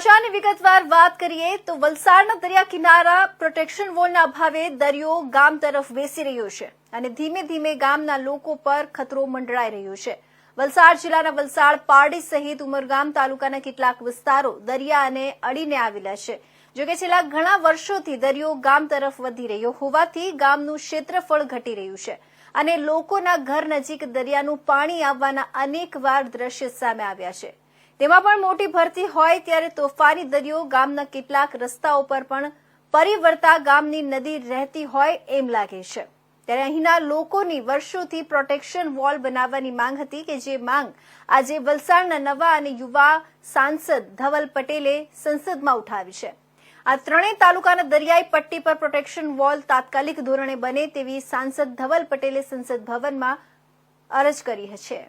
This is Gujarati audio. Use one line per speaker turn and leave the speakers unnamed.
સમાચારની વિગતવાર વાત કરીએ તો વલસાડના દરિયા કિનારા પ્રોટેક્શન વોલના અભાવે દરિયો ગામ તરફ બેસી રહ્યો છે અને ધીમે ધીમે ગામના લોકો પર ખતરો મંડળાઈ રહ્યો છે. વલસાડ જિલ્લાના વલસાડ પારડી સહિત ઉમરગામ તાલુકાના કેટલાક વિસ્તારો દરિયાને અડીને આવેલા છે. જોકે છેલ્લા ઘણા વર્ષોથી દરિયો ગામ તરફ વધી રહ્યો હોવાથી ગામનું ક્ષેત્રફળ ઘટી રહ્યું છે અને લોકોના ઘર નજીક દરિયાનું પાણી આવવાના અનેકવાર દ્રશ્ય સામે આવ્યા છે. તેમાં પણ મોટી ભરતી હોય ત્યારે તોફાની દરિયો ગામના કેટલાક રસ્તાઓ પર પણ પરિવર્તા ગામની નદી રહેતી હોય એમ લાગે છે. ત્યારે અહીંના લોકોની વર્ષોથી પ્રોટેક્શન વોલ બનાવવાની માંગ હતી કે જે માંગ આજે વલસાડના નવા અને યુવા સાંસદ ધવલ પટેલે સંસદમાં ઉઠાવી છે. આ ત્રણેય તાલુકાના દરિયાઈ પટ્ટી પર પ્રોટેક્શન વોલ તાત્કાલિક ધોરણે બને તેવી સાંસદ ધવલ પટેલે સંસદ ભવનમાં અરજ કરી છે.